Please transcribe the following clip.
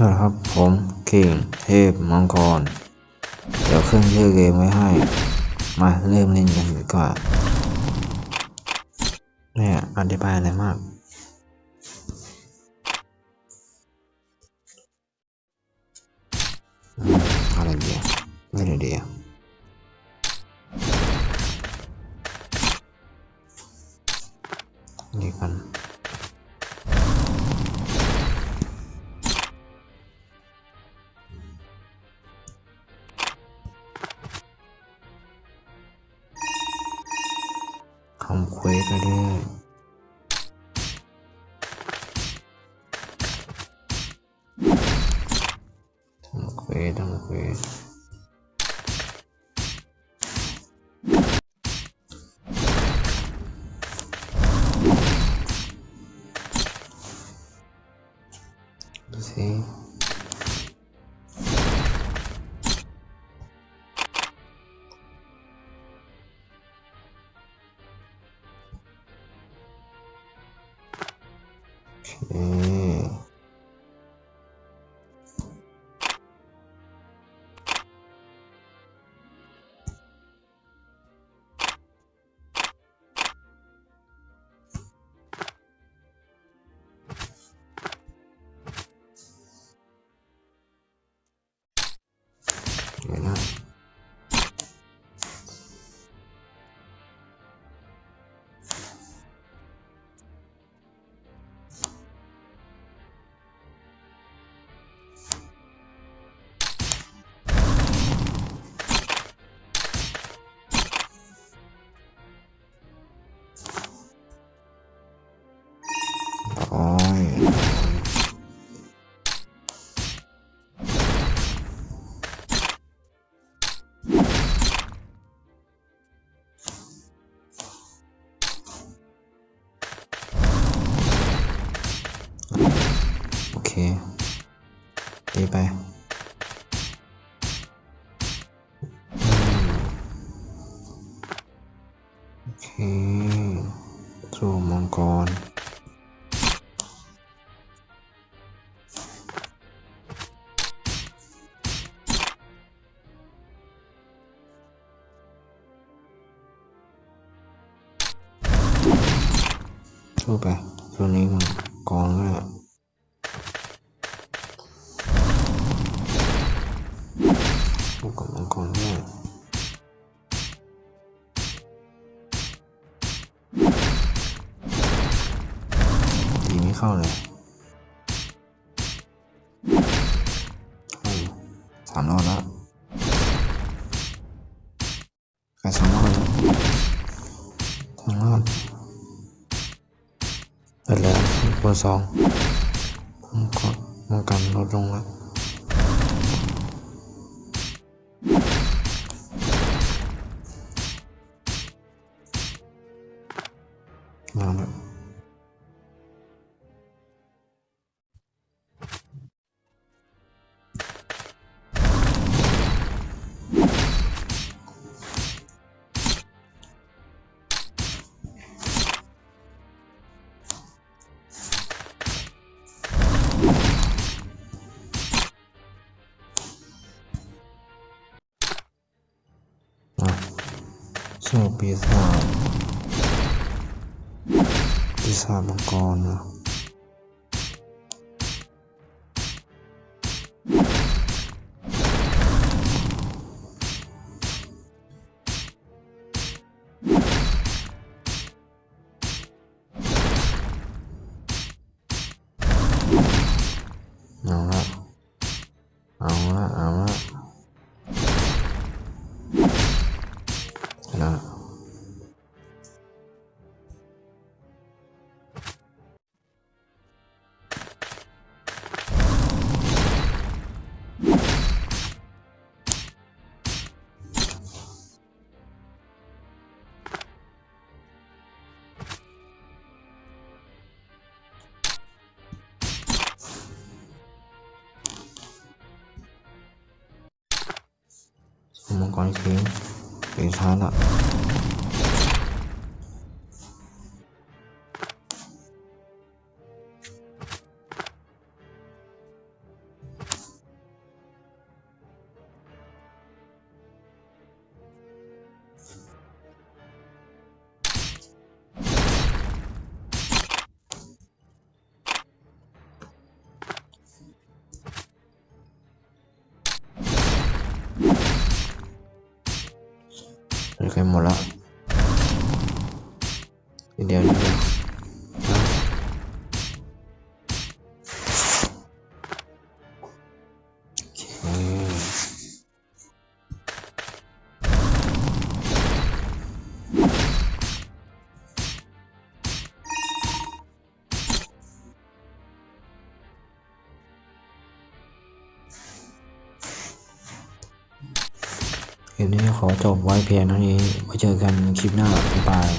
สวัสดีครับผมเข่งเทพมังกร เดี๋ยวขึ้นชื่อเกมไว้ให้ มาเริ่มเล่นกันดีกว่าเนี่ยอธิบายอะไรมาก อะไรเดียวไม่ได้เดียวนี่กัน ทำเควสไปเรื่อยทำเควสทำเควส โอเคดีไปโอเคสู่มังกรสู้ไปตัวนี้มันกองก็ได้ เข้าเลยสามรอบแล้วใครสามรอบแล้วสามรอบเสร็จแล้วเบอร์สองผมกดป้องกันลดลงแล้วมาแล้ว สู้ปีศาจปีศาจมังกรนะ มังกรคิงปีช้า หมดละนิดเดียวนิดเดียว คลิปนี้ขอจบไว้เพียงเท่านี้ไว้เจอกันคลิปหน้าบ๊ายบาย